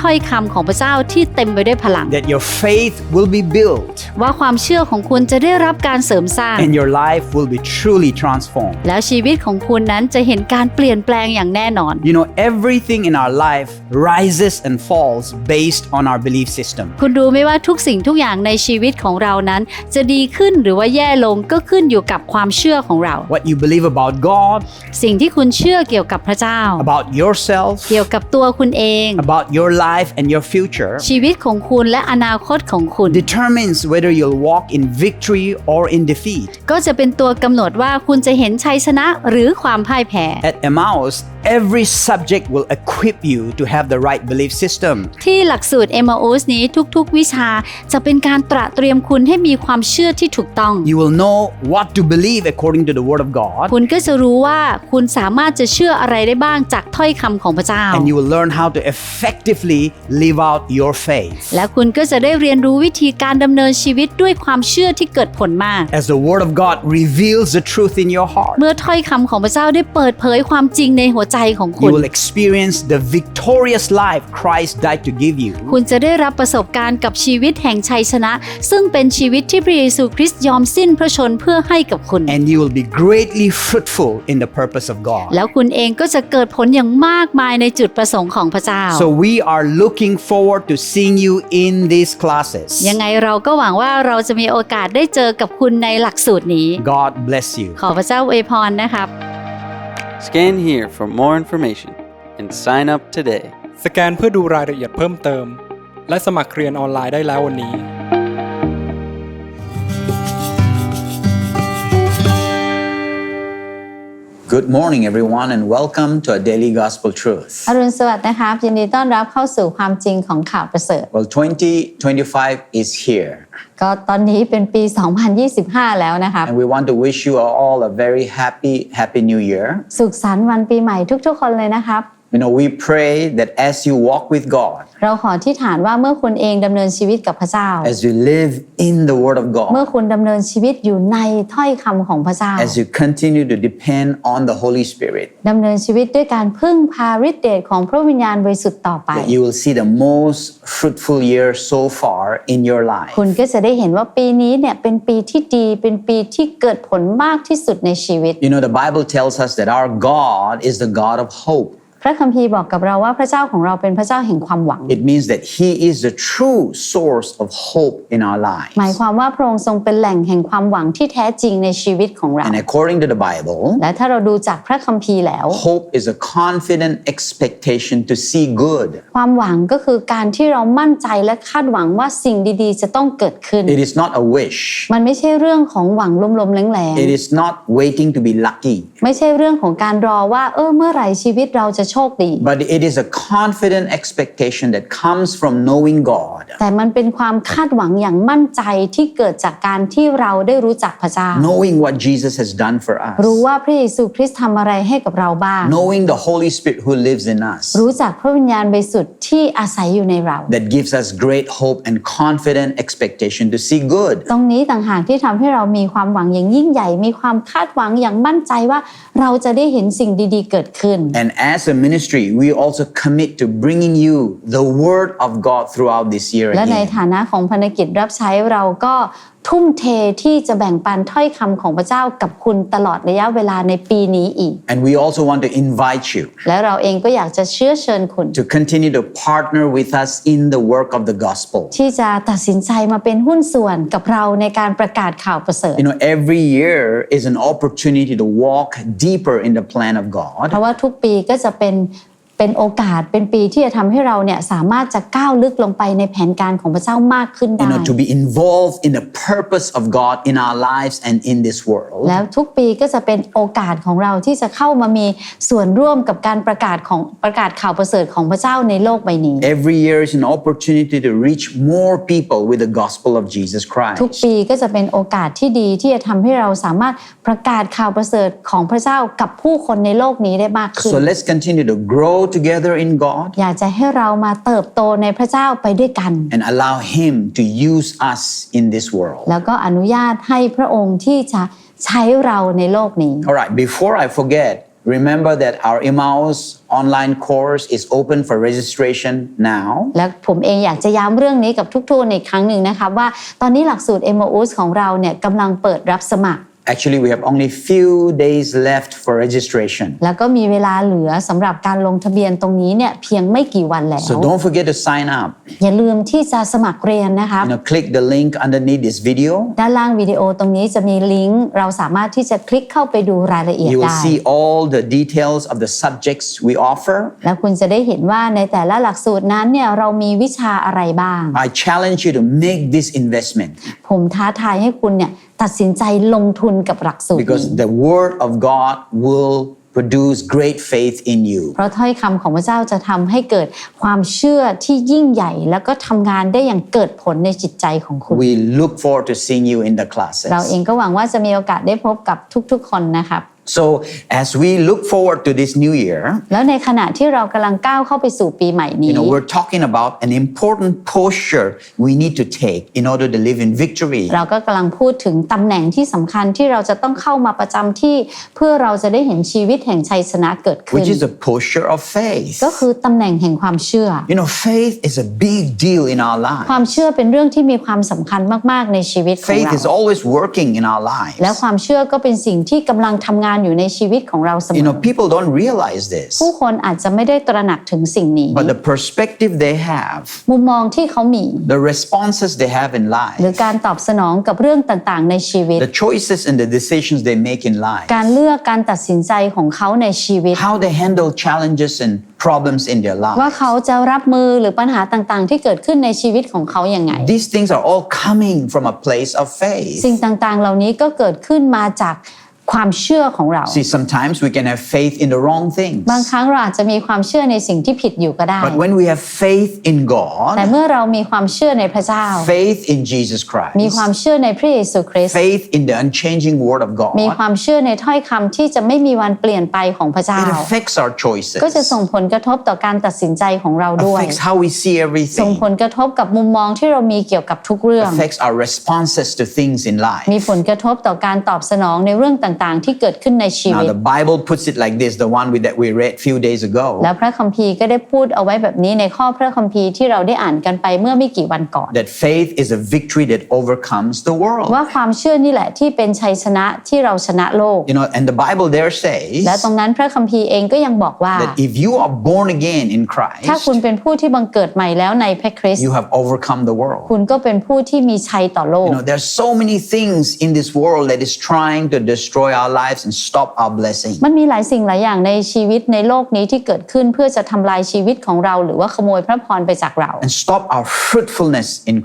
ถ้อยคำของพระเจ้าที่เต็มไปด้วยพลัง that your faith will be built ว่าความเชื่อของคุณจะได้รับการเสริมสร้าง and your life will be truly transformed. แล้วชีวิตของคุณนั้นจะเห็นการเปลี่ยนแปลงอย่างแน่นอน You know, everything in our life rises and falls based on our belief system. คุณรู้ไหมว่าทุกสิ่งทุกอย่างในชีวิตของเรานั้น จะดีขึ้นหรือว่าแย่ลงก็ขึ้นอยู่กับความเชื่อของเรา What you believe about God, สิ่งที่คุณเชื่อเกี่ยวกับพระเจ้า about yourself, เกี่ยวกับตัวคุณเอง about your life and your future ชีวิตของคุณและอนาคตของคุณ determines whether you'll walk in victory or in defeat. ก็จะเป็นตัวกำหนดว่าคุณจะเห็นชัยชนะหรือความพ่ายแพ้ At Emmaus, every subject will equip you to have the right belief system. ที่หลักสูตร m อ s นี้ทุกๆ วิชาจะเป็นการตระเตรียมคุณให้มีความเชื่อที่ถูกต้อง You will know what to believe according to the Word of God, คุณก็จะรู้ว่าคุณสามารถจะเชื่ออะไรได้บ้างจากถ้อยคำของพระเจ้า and you will learn how to effectively live out your faith. และคุณก็จะได้เรียนรู้วิธีการดำเนินชีวิตด้วยความเชื่อที่เกิดผลมาก As the Word of God reveals the truth in your heart, เมื่อถ้อยคำของพระเจ้าได้เปิดเผยความจริงในหัวใจของคุ you ณ will experience the victorious life Christ died to give you. คุณจะได้รับประสบการณ์กับชีวิตแห่งชัยชนะ ซึ่งเป็นชีวิตที่พระเยซูคริสต์ยอมสิ้นพระชนเพื่อให้กับคุณ And you will be greatly fruitful in the purpose of God. แล้วคุณเองก็จะเกิดผลอย่างมากมายในจุดประสงค์ของพระเจ้า So we are looking forward to seeing you in these classes. ยังไงเราก็หวังว่าเราจะมีโอกาสได้เจอกับคุณในหลักสูตรนี้ God bless you. ขอพระเจ้าอวยพรนะครับ Scan here for more information and sign up today. สแกนเพื่อดูรายละเอียดเพิ่มเติม และสมัครเรียนออนไลน์ได้แล้ววันนี้ Good morning, everyone, and welcome to a daily gospel truth. อรุณสวัสดิ์นะครับ ยินดีต้อนรับเข้าสู่ความจริงของข่าวประเสริฐ Well, 2025 is here, ก็ตอนนี้เป็นปี 2025 แล้วนะครับ and we want to wish you all a very happy, happy new year. สุขสันต์วันปีใหม่ทุกๆ คนเลยนะครับ You know, we pray that as you walk with God, เราขอที่ฐานว่าเมื่อคุณเองดำเนินชีวิตกับพระเจ้า as you live in the Word of เมื่อ God, คุณดำเนินชีวิตอยู่ในถ้อยคำของพระเจ้า as you continue to depend on the Holy Spirit, ดำเนินชีวิตด้วยการพึ่งพาฤทธิเดชของพระวิญญาณบริสุทธิ์ต่อไป that you will see the most fruitful year so far in your life. คุณก็จะได้เห็นว่าปีนี้เนี่ยเป็นปีที่ดี เป็นปีที่เกิดผลมากที่สุดในชีวิต You know, the Bible tells us that our God is the God of hope. พระคัมภีร์บอกกับเราว่าพระเจ้าของเราเป็นพระเจ้าแห่งความหวัง It means that He is the true source of hope in our หมาย lives. ความว่าพระองค์ทรงเป็นแหล่งแห่งความหวังที่แท้จริงในชีวิตของเรา And according to the Bible, และถ้าเราดูจากพระคัมภีร์แล้ว hope is a confident expectation to see good. ความหวังก็คือการที่เรามั่นใจและคาดหวังว่าสิ่งดีๆ จะต้องเกิดขึ้น It is not a wish. มันไม่ใช่เรื่องของหวังลมๆแรง It is not waiting to be lucky, ๆไม่ใช่เรื่องของการรอว่าเออเมื่อไหร่ชีวิตเราจะโชคดี but it is a confident expectation that comes from knowing God, แต่มันเป็นความคาดหวังอย่างมั่นใจที่เกิดจากการที่เราได้รู้จักพระเจ้า knowing what Jesus has done for รู้ us, ว่าพระเยซูคริสต์ทำอะไรให้กับเราบ้าง knowing the Holy Spirit who lives in us, รู้จักพระวิญญาณบริสุทธิ์ที่อาศัยอยู่ในเรา that gives us great hope and confident expectation to see good. ตรงนี้ต่างหากที่ทำให้เรามีความหวังอย่างยิ่งใหญ่ มีความคาดหวังอย่างมั่นใจว่าเราจะได้เห็นสิ่งดีๆเกิดขึ้น And as a ministry, we also commit to bringing you the Word of God throughout this year และใน again. ฐานะของภารกิจรับใช้เราก็ ทุ่มเทที่จะแบ่งปันถ้อยคำของพระเจ้ากับคุณตลอดระยะเวลาในปีนี้อีก And we also want to invite you และเราเองก็อยากจะเชื้อเชิญคุณ to continue to partner with us in the work of the gospel. ที่จะตัดสินใจมาเป็นหุ้นส่วนกับเราในการประกาศข่าวประเสริฐ You know, every year is an opportunity to walk deeper in the plan of เพ God. ราะว่าทุกปีก็จะเป็น เป็นโอกาสเป็นปีที่จะทำให้เราเนี่ยสามารถจะก้าวลึกลงไปในแผนการของพระเจ้ามากขึ้น You ได้ know, to be involved in the purpose of God in our lives and in this world. แล้วทุกปีก็จะเป็นโอกาสของเราที่จะเข้ามามีส่วนร่วมกับการประกาศของประกาศข่าวประเสริฐของพระเจ้าในโลกใบนี้ Every year is an opportunity to reach more people with the gospel of Jesus ทุก Christ. ปีก็จะเป็นโอกาสที่ดีที่จะทำให้เราสามารถประกาศข่าวประเสริฐของพระเจ้ากับผู้คนในโลกนี้ได้มากขึ้น So let's continue to grow together in God อยากจะให้เรามาเติบโตในพระเจ้าไปด้วยกัน and allow Him to use us in this world. แล้วก็อนุญาตให้พระองค์ที่จะใช้เราในโลกนี้ All right, before I forget, remember that our Emmaus online course is open for registration now. และผมเองอยากจะย้ำเรื่องนี้กับทุกๆอีกครั้งหนึ่งนะครับว่าตอนนี้หลักสูตร m o u s ของเราเนี่ยกำลังเปิดรับสมัคร Actually, we have only few days left for registration. แล้วก็มีเวลาเหลือสำหรับการลงทะเบียนตรงนี้เนี่ยเพียงไม่กี่วันแล้ว So don't forget to sign up. อย่าลืมที่จะสมัครเรียนนะครับ You know, click the link underneath this video. ด้านล่างวิดีโอตรงนี้จะมีลิงก์เราสามารถที่จะคลิกเข้าไปดูรายละเอียด You will ได้ see all the details of the subjects we offer. แล้วคุณจะได้เห็นว่าในแต่ละหลักสูตรนั้นเนี่ยเรามีวิชาอะไรบ้าง I challenge you to make this investment ผมท้าทายให้คุณเนี่ย ตัดสินใจลงทุนกับหลักสูตรนี้ because the Word of God will produce great faith in you. เพราะถ้อยคำของพระเจ้าจะทำให้เกิดความเชื่อที่ยิ่งใหญ่ แล้วก็ทำงานได้อย่างเกิดผลในจิตใจของคุณ We look forward to seeing you in the เราเอง classes. ก็หวังว่าจะมีโอกาสได้พบกับทุกๆ คนนะครับ So, as we look forward to this new year, แล้วในขณะที่เรากำลังก้าวเข้าไปสู่ปีใหม่นี้ you know, we're talking about an important posture we need to take in order to live in victory. เราก็กำลังพูดถึงตำแหน่งที่สำคัญที่เราจะต้องเข้ามาประจำที่ เพื่อเราจะได้เห็นชีวิตแห่งชัยชนะเกิดขึ้น Which is a posture of faith. ก็คือตำแหน่งแห่งความเชื่อ You know, faith is a big deal in our ความ lives. เชื่อเป็นเรื่องที่มีความสำคัญมากๆในชีวิตของ Faith เรา is always working in our lives. และความเชื่อก็เป็นสิ่งที่กำลังทำงานอยู่ในชีวิตของเราเสม You อ know, people don't realize this, ผู้คนอาจจะไม่ได้ตระหนักถึงสิ่งนี้ but the perspective they have, มุมมองที่เขามี the responses they have in หรือ life, การตอบสนองกับเรื่องต่างๆ ในชีวิต the choices and the decisions they make in life, การเลือกการตัดสินใจของเขาในชีวิต how they handle challenges and problems in their ว่า life. เขาจะรับมือหรือปัญหาต่างๆ ที่เกิดขึ้นในชีวิตของเขาอย่างไง These things are all coming from a place of สิ่ง faith. ต่างๆ เหล่านี้ก็เกิดขึ้นมาจาก ความเชื่อของเรา See, sometimes we can have faith in the wrong บาง things. ครั้งเราอาจจะมีความเชื่อในสิ่งที่ผิดอยู่ก็ได้ But when we have faith in แต่ God, เมื่อเรามีความเชื่อในพระเจ้า faith in Jesus มีความ Christ, เชื่อในพระเยซูคริสต์ faith in the unchanging Word of มี God, ความเชื่อในถ้อยคำที่จะไม่มีวันเปลี่ยนไปของพระเจ้า it affects our ก็จะ choices, ส่งผลกระทบต่อการตัดสินใจของเราด้วย affects how we see ส่ง everything, ผลกระทบกับมุมมองที่เรามีเกี่ยวกับทุกเรื่อง affects our responses to things in มี life. ผลกระทบต่อการตอบสนองในเรื่องต่างๆ ที่เกิดขึ้นในชี Now, วิต the Bible puts it like this, the one with, that we read few days ago. แล้วพระคัมภีร์ก็ได้พูดเอาไว้แบบนี้ในข้อพระคัมภีร์ที่เราได้อ่านกันไปเมื่อไม่กี่วันก่อน that faith is a victory that overcomes the world. ว่าความเชื่อนี่แหละที่เป็นชัยชนะที่เราชนะโลก You know, and the Bible there และ says ตรงนั้นพระคัมภีร์เองก็ยังบอกว่า that if you are born again in ถ้า Christ, คุณเป็นผู้ที่บังเกิดใหม่แล้วในพระคริสต์ you have overcome the world. คุณก็เป็นผู้ที่มีชัยต่อโลก You know, there's so many things in this world that is trying to destroy our lives and stop our blessing. มันมีหลายสิ่งหลายอย่างในชีวิตในโลกนี้ที่เกิดขึ้นเพื่อจะทำลายชีวิตของเรา หรือว่าขโมยพระพรไปจากเรา and stop our fruitfulness in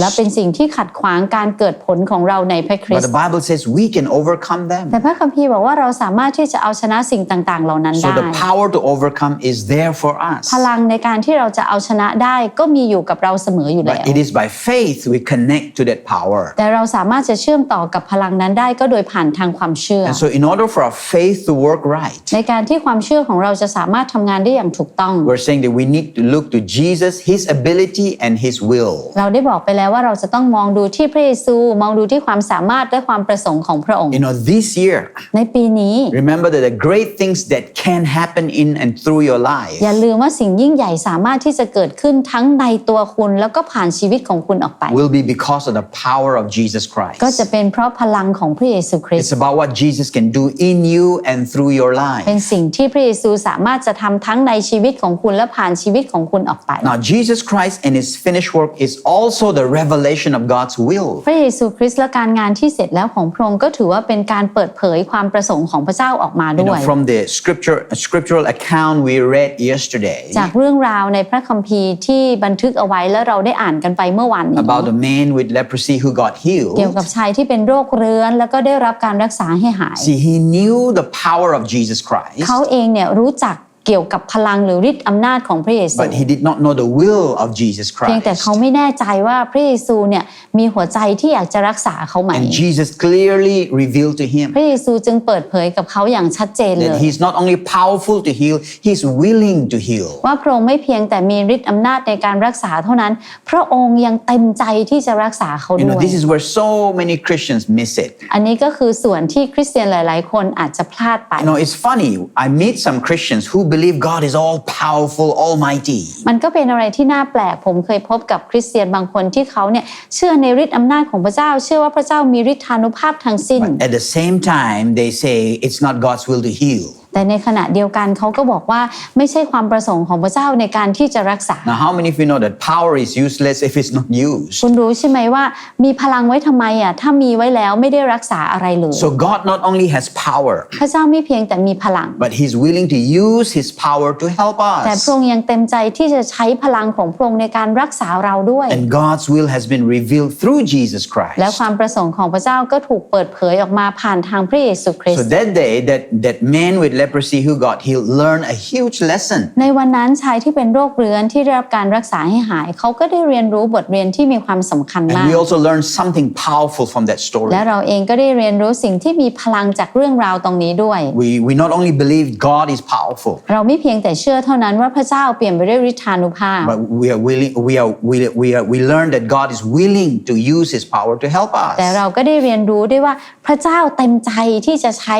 และ Christ. เป็นสิ่งที่ขัดขวางการเกิดผลของเราในพระคริ But ส the ต์ Bible says we can overcome แต่ them. พระคัมภีร์บอกว่าเราสามารถที่จะเอาชนะสิ่งต่างๆ เหล่านั้น So ได้ the power to overcome is there for us. พลังในการที่เราจะเอาชนะได้ก็มีอยู่กับเราเสมออยู่แล้ว But it is by faith we connect to that power. แต่เราสามารถจะเชื่อมต่อกับพลังนั้นได้ก็โดยผ่านทางความเชื่อ And so, in order for our faith to work right, ในการที่ความเชื่อของเราจะสามารถทำงานได้อย่างถูกต้อง we're saying that we need to look to Jesus, His ability, and His will. เราได้บอกไปแล้วว่าเราจะต้องมองดูที่พระเยซูมองดูที่ความสามารถและความประสงค์ของพระองค์ You know, this year, ในปีนี้ remember that the great things that can happen in and through your life อย่าลืมว่าสิ่งยิ่งใหญ่สามารถที่จะเกิดขึ้นทั้งในตัวคุณแล้วก็ผ่านชีวิตของคุณออกไป will be because of the power of Jesus ก็ Christ. จะเป็นเพราะพลังของพระเยซูคริส It's ต์ about what Jesus can do in you and through your life. เป็นสิ่งที่พระเยซูสามารถจะทำทั้งในชีวิตของคุณและผ่านชีวิตของคุณออกไป Now, Jesus Christ and his finished work is also the revelation of God's will. พระเยซูคริสต์และการงานที่เสร็จแล้วของพระองค์ก็ถือว่าเป็นการเปิดเผยความประสงค์ของพระเจ้าออกมา You ด้ know, วย from the scripture scriptural account we read yesterday จากเรื่องราวในพระคัมภีร์ที่บันทึกเอาไว้แล้วเราได้อ่านกันไปเมื่อวานนี้ about the man with leprosy who got เกี่ยว healed. กับชายที่เป็นโรคเรื้อนแล้วก็ได้รับการรักษา ให้หาย See, he knew the power of Jesus Christ, เขาเองเนี่ยรู้จัก เกี่ยวกับพลังหรือฤทธิ์อำนาจของพระเยซู but he did not know the will of Jesus เพียงแต่ Christ. เขาไม่แน่ใจว่าพระเยซูเนี่ยมีหัวใจที่อยากจะรักษาเขาไหม And Jesus clearly revealed to him พระเยซูจึงเปิดเผยกับเขาอย่างชัดเจนเล that ย he's not only powerful to heal, he's willing to heal. ว่าพระองค์ไม่เพียงแต่มีฤทธิ์อำนาจในการรักษาเท่านั้น พระองค์ยังเต็มใจที่จะรักษาเขา You ด้ know, วย this is where so many Christians miss it. อันนี้ก็คือส่วนที่คริสเตียนหลาย ๆ คนอาจจะพลาดไป You know, it's funny. I meet some Christians who believe God is all powerful, almighty. มันก็เป็นอะไรที่น่าแปลก ผมเคยพบกับคริสเตียนบางคนที่เขาเนี่ยเชื่อในฤทธิ์อำนาจของพระเจ้า เชื่อว่าพระเจ้ามีฤทธานุภาพทั้งสิ้น At the same time, they say it's not God's will to heal. แต่ในขณะเดียวกันเขาก็บอกว่าไม่ใช่ความประสงค์ของพระเจ้าในการที่จะรักษา Now, how many of you know that power is useless if it's not used? คุณรู้ใช่ไหมว่ามีพลังไว้ทำไมอะถ้ามีไว้แล้วไม่ได้รักษาอะไรเลย So, God not only has power, พระเจ้าไม่เพียงแต่มีพลัง but He's willing to use His power to help แต่ us. พระองค์ยังเต็มใจที่จะใช้พลังของพระองค์ในการรักษาเราด้วย And God's will has been revealed through Jesus และ Christ. ความประสงค์ของพระเจ้าก็ถูกเปิดเผยออกมาผ่านทางพระเยซูคริส So ต์ that day, that, that man with leprosy who got healed learned a huge lesson. ในวันนั้นชายที่เป็นโรคเรื้อนที่ได้รับการรักษาให้หาย เขาก็ได้เรียนรู้บทเรียนที่มีความสำคัญมา And ก we also learned something powerful from that story. และเราเองก็ได้เรียนรู้สิ่งที่มีพลังจากเรื่องราวตรงนี้ด้วย We, we not only believe God is powerful, เราไม่เพียงแต่เชื่อเท่านั้นว่าพระเจ้าเปลี่ยนไปด้วยฤทธานุภาพ but we are willing, we are, we, we are, we learn that God is willing to use His power to help แต่ us. เราก็ได้เรียนรู้ด้วยว่าพระเจ้าเต็มใจที่จะใช้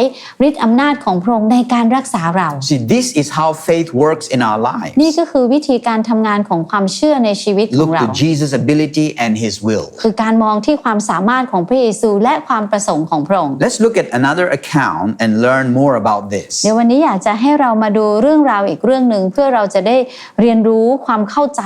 ฤทธิ์อำนาจของพระองค์ในการรักษาเรา See, this is how faith works in our นี่ lives. ก็คือวิธีการทำงานของความเชื่อในชีวิตของ Look เรา to Jesus' ability and His will. คือการมองที่ความสามารถของพระเยซูและความประสงค์ของพระองค์ Let's look at another account and learn more about this. เดี๋ยววันนี้อยากจะให้เรามาดูเรื่องราวอีกเรื่องหนึ่งเพื่อเราจะได้เรียนรู้ความเข้าใจ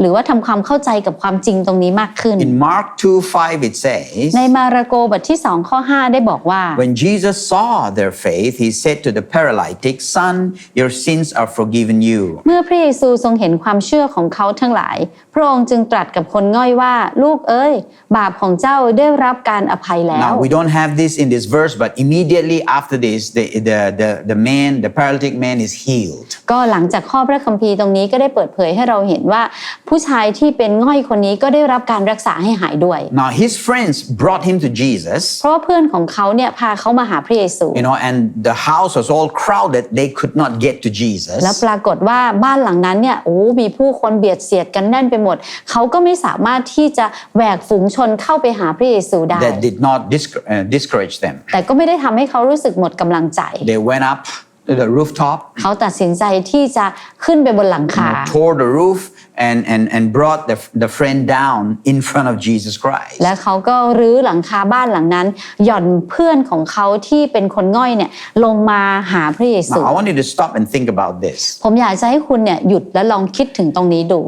หรือว่าทำความเข้าใจกับความจริงตรงนี้มากขึ้น In Mark 2 5, it says, ในมาระโกบทที่2ข้อ5ได้บอกว่า When Jesus saw their faith, He said to the paralytic, Son, your sins are forgiven you. เมื่อพระเยซูทรงเห็นความเชื่อของเขาทั้งหลายพระองค์จึงตรัสกับคนง่อยว่า ลูกเอ้ย บาปของเจ้าได้รับการอภัยแล้ว Now, we don't have this in this verse, but immediately after this, the, the, the, the man, the paralytic man, is healed. ก็หลังจากข้อพระคัมภีร์ตรงนี้ก็ได้เปิดเผยให้เราเห็นว่า ผู้ชายที่เป็นง่อยคนนี้ก็ได้รับการรักษาให้หายด้วย Now, his friends brought him to Jesus, เพราะว่าเพื่อนของเขาเนี่ยพาเขามาหาพระเยซู you know, and the house was all crowded. They could not get to Jesus. แล้วปรากฏว่าบ้านหลังนั้นเนี่ยโอ้มีผู้คนเบียดเสียดกันแน่นไปหมด เขาก็ไม่สามารถที่จะแหวกฝูงชนเข้าไปหาพระเยซูได้ That did not discour- uh, discourage them. แต่ก็ไม่ได้ทำให้เขารู้สึกหมดกำลังใจ They went up to the rooftop, เขาตัดสินใจที่จะขึ้นไปบนหลังคา tore the roof, and, and, and brought the, the friend down in front of Jesus Christ. และเขาก็รื้อหลังคาบ้านหลังนั้น หย่อนเพื่อนของเขาที่เป็นคนง่อยเนี่ยลงมาหาพระเยซู Now, I want you to stop and think about this. ผมอยากจะให้คุณเนี่ยหยุดและลองคิดถึงตรงนี้ดู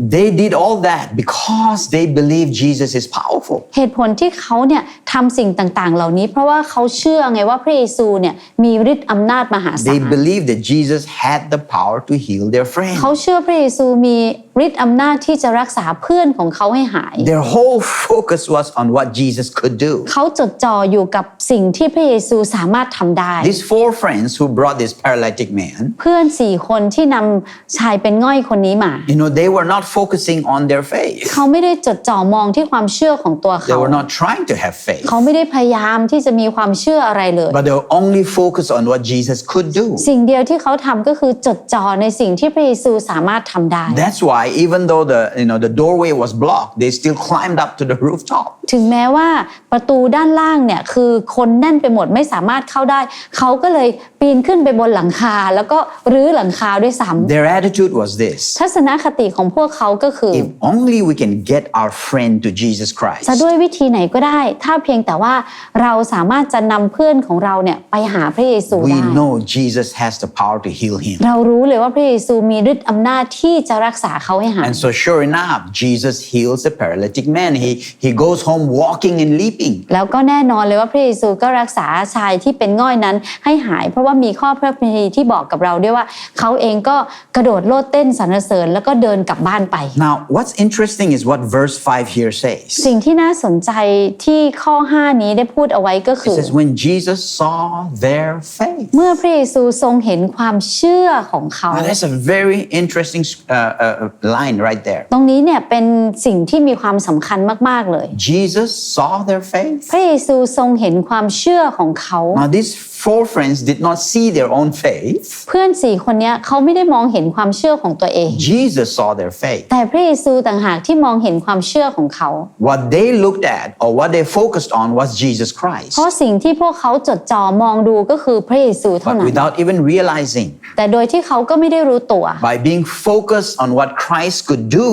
They did all that because they believe Jesus is powerful. เหตุผลที่เขาเนี่ยทำสิ่งต่างๆ เหล่านี้ เพราะว่าเขาเชื่อไงว่าพระเยซูเนี่ยมีฤทธิ์อำนาจมหาศา They ล believe that Jesus had the power to heal their friend. เขาเชื่อพระเยซูมีฤทธิ์อำนาจที่จะรักษาเพื่อนของเขาให้หาย Their whole focus was on what Jesus could do. เขาจดจ่ออยู่กับสิ่งที่พระเยซูสามารถทำได้ These four friends who brought this paralytic man, เพื่อนสี่คนที่นำชายเป็นง่อยคนนี้มา you know, they were not focusing on their faith. เขาไม่ได้จดจ่อมองที่ความเชื่อของตัว They เขา were not trying to have faith, เขาไม่ได้พยายามที่จะมีความเชื่ออะไรเลย but they were only focused on what Jesus could do. สิ่งเดียวที่เขาทำก็คือจดจ่อในสิ่งที่พระเยซูสามารถทำได้ That's why, even though the you know the doorway was blocked, they still climbed up to the rooftop. ถึงแม้ว่าประตูด้านล่างเนี่ยคือคนแน่นไปหมดไม่สามารถเข้าได้ เขาก็เลยปีนขึ้นไปบนหลังคา แล้วก็รื้อหลังคาด้วยซ้ำ Their attitude was this: ทัศนคติของพวกเขาก็คือ if only we can get our friend to Jesus Christ. จะด้วยวิธีไหนก็ได้ ถ้าเพียงแต่ว่าเราสามารถจะนำเพื่อนของเราเนี่ยไปหาพระเยซู We ได้ know Jesus has the power to heal him. เรารู้เลยว่าพระเยซูมีฤทธิ์อำนาจที่จะรักษาเขาให้หาย And so, sure enough, Jesus heals the paralytic man. He, he goes home walking and leaping. แล้วก็แน่นอนเลยว่าพระเยซูก็รักษาชายที่เป็นง่อยนั้นให้หาย เพราะว่ามีข้อพระคัมภีร์ที่บอกกับเราด้วยว่า เขาเองก็กระโดดโลดเต้นสรรเสริญแล้วก็เดินกลับบ้านไป Now, what's interesting is what verse 5 here says. สิ่งที่น่าสนใจที่ข้อ 5 นี้ได้พูดเอาไว้ก็ It คือ says, when Jesus saw their faith. เมื่อพระเยซูทรงเห็นความเชื่อของเขา Now, that's a very interesting uh, uh, line right there. ตรงนี้เนี่ยเป็นสิ่งที่มีความสำคัญมาก ๆ เลย Jesus saw their faith. พระเยซูทรงเห็นความเชื่อของเขา Now, these four friends did not see their own faith. เพื่อนสี่คนเนี้ยเขาไม่ได้มองเห็นความเชื่อของตัวเอง Jesus saw their faith. แต่พระเยซูต่างหากที่มองเห็นความเชื่อของเขา What they looked at or what they focused on was Jesus Christ. เพราะสิ่งที่พวกเขาจดจ่อมองดูก็คือพระเยซูเท่า But นั้น without even realizing, แต่โดยที่เขาก็ไม่ได้รู้ตัว by being focused on what Christ could do,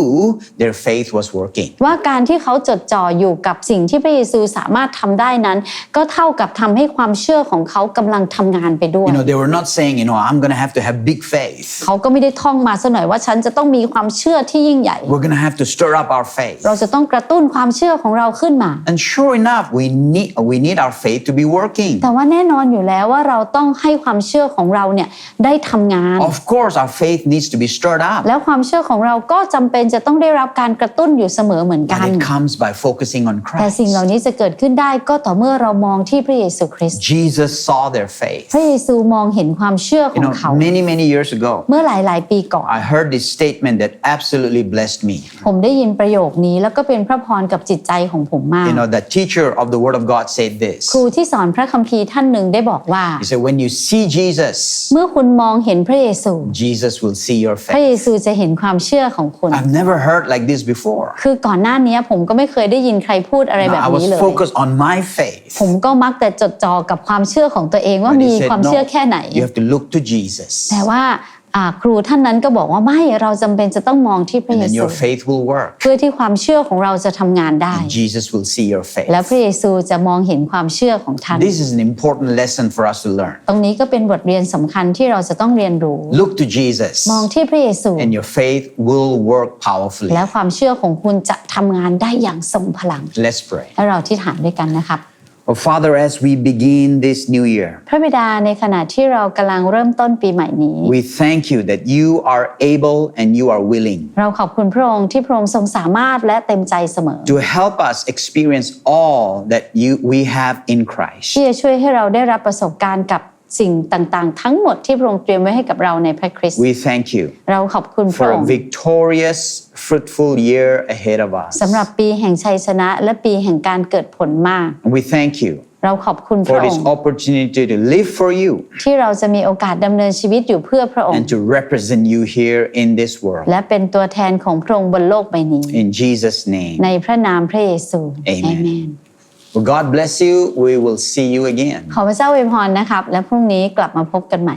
their faith was working. ว่าการที่เขาจดจ่ออยู่กับสิ่งที่พระเยซูสามารถทำได้นั้น ก็เท่ากับทำให้ความเชื่อของเขากำลังทำงานไปด้วย You know, they were not saying, you know, I'm going to have to have big faith. เขาก็ไม่ได้ท่องมาซะหน่อยว่าฉันจะต้องมีความเชื่อที่ยิ่งใหญ่ We're going to have to stir up our faith. เราจะต้องกระตุ้นความเชื่อของเราขึ้นมา And sure enough, we need we need our faith to be working. แต่ว่าแน่นอนอยู่แล้วว่าเราต้องให้ความเชื่อของเราเนี่ยได้ทำงาน Of course, our faith needs to be stirred up. แล้วความเชื่อของเราก็จำเป็นจะต้องได้รับการกระตุ้นอยู่เสมอเหมือนกั But น it comes by focusing on แต่ Christ. สิ่งเหล่านี้จะเกิดขึ้นได้ก็ต่อเมื่อเรามองที่พระเยซูคริสต์ Jesus saw their faith. พระเยซูมองเห็นความเชื่อข You อง know, เขา many, many years ago, เมื่อหลายๆปีก่อน I heard this statement that absolutely blessed me. ผมได้ยินประโยคนี้แล้วก็เป็นพระพรกับจิตใจของผมมาก You know, the teacher of the Word of God said this. ครูที่สอนพระคัมภีร์ท่านหนึ่งได้บอกว่า He said, When you see Jesus, เมื่อคุณมองเห็นพระเยซู Jesus will see your พระเย faith. ซูจะเห็นความเชื่อของคุณ I've never heard like this before. คือก่อนหน้านี้ผมก็ไม่เคยได้ยินใครพูดอะไร Now, แบบ I นี้ was เลย focused on my faith. ผมก็มักแต่จดจ่อกับความเชื่อของตัวเองว่า But มี he ความ said, เชื่อ No, แค่ไหน you have to look to Jesus. แต่ว่าอ่าครูท่านนั้นก็บอกว่าไม่เราจำเป็นจะต้องมองที่พระ And เย then ซู your faith will work. เพื่อที่ความเชื่อของเราจะทำงานได้ Jesus will see your และ faith. พระเยซูจะมองเห็นความเชื่อของท่าน This is an important lesson for us to learn. ตรงนี้ก็เป็นบทเรียนสำคัญที่เราจะต้องเรียนรู้ Look to Jesus, มองที่พระเยซู and your faith will work powerfully. และความเชื่อของคุณจะทำงานได้อย่างทรงพลัง Let's pray. และเราที่ฐานด้วยกันนะครับ Oh, Father, as we begin this new year, พระบิดาในขณะที่เรากำลังเริ่มต้นปีใหม่นี้ we thank you that you are able and you are willing เราขอบคุณพระองค์ที่พระองค์ทรงสามารถและเต็มใจเสมอ to help us experience all that you we have in Christ. ที่จะช่วยให้เราได้รับประสบการณ์กับ สิ่งต่างๆ ทั้งหมดที่พระองค์เตรียมไว้ให้กับเราในพระคริสต์ We thank you เราขอบคุณพระ for อง a ค์ victorious, fruitful year ahead of us. สำหรับปีแห่งชัยชนะ และปีแห่งการเกิดผลมาก And we thank you เราขอบคุณพ for ระอ this งค์ opportunity to live for you ที่เราจะมีโอกาสดำเนินชีวิตอยู่เพื่อพระองค์ and to represent you here in this world. และเป็นตัวแทนของพระองค์บนโลกใบนี้ In Jesus' name. ในพระนามพระเยซู Amen. Amen Well, God bless you. We will see you again. ขอพระเจ้าอวยพรนะครับ และพรุ่งนี้กลับมาพบกันใหม่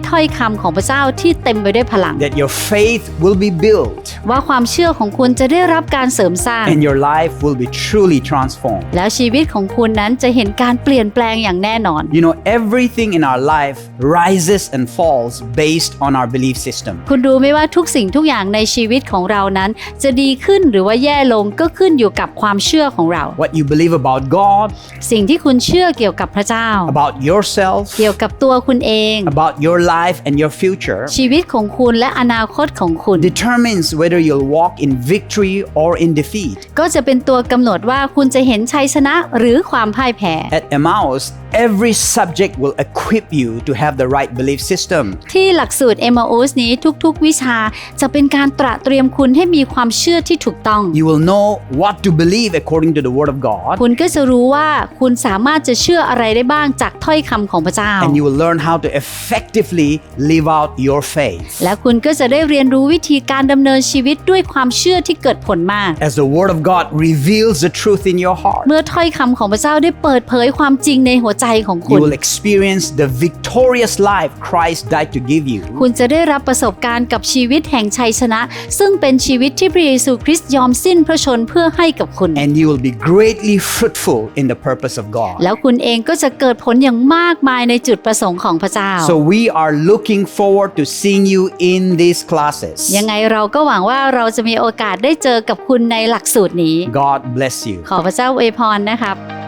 ถ้อยคำของพระเจ้าที่เต็มไปด้วยพลัง that your faith will be built ว่าความเชื่อของคุณจะได้รับการเสริมสร้าง and your life will be truly transformed. แล้วชีวิตของคุณนั้นจะเห็นการเปลี่ยนแปลงอย่างแน่นอน You know, everything in our life rises and falls based on our belief system. คุณรู้ไหมว่าทุกสิ่งทุกอย่างในชีวิตของเรานั้น จะดีขึ้นหรือว่าแย่ลงก็ขึ้นอยู่กับความเชื่อของเรา What you believe about God, สิ่งที่คุณเชื่อเกี่ยวกับพระเจ้า about yourself, เกี่ยวกับตัวคุณเอง about your life and your future ชีวิตของคุณและอนาคตของคุณ determines whether you'll walk in victory or in defeat. ก็จะเป็นตัวกำหนดว่าคุณจะเห็นชัยชนะหรือความพ่ายแพ้ At Emmaus, every subject will equip you to have the right belief system. ที่หลักสูตร m อ u s นี้ทุกๆ วิชาจะเป็นการตระเตรียมคุณให้มีความเชื่อที่ถูกต้อง You will know what to believe according to the Word of God, คุณก็จะรู้ว่าคุณสามารถจะเชื่ออะไรได้บ้างจากถ้อยคำของพระเจ้า and you will learn how to effectively live out your faith. และคุณก็จะได้เรียนรู้วิธีการดำเนินชีวิตด้วยความเชื่อที่เกิดผลมาก As the Word of God reveals the truth in your heart, เมื่อถ้อยคำของพระเจ้าได้เปิดเผยความจริงในหัวใจของคุ you ณ will experience the victorious life Christ died to give you. คุณจะได้รับประสบการณ์กับชีวิตแห่งชัยชนะ ซึ่งเป็นชีวิตที่พระเยซูคริสต์ยอมสิ้นพระชนเพื่อให้กับคุณ And you will be greatly fruitful in the purpose of God. แล้วคุณเองก็จะเกิดผลอย่างมากมายในจุดประสงค์ของพระเจ้า So we are looking forward to seeing you in these classes. ยังไงเราก็หวังว่าเราจะมีโอกาสได้เจอกับคุณในหลักสูตรนี้ God bless you. ขอพระเจ้าอวยพรนะครับ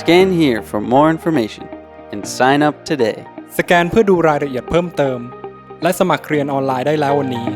Scan here for more information and sign up today. สแกนเพื่อดูรายละเอียดเพิ่มเติม และสมัครเรียนออนไลน์ได้แล้ววันนี้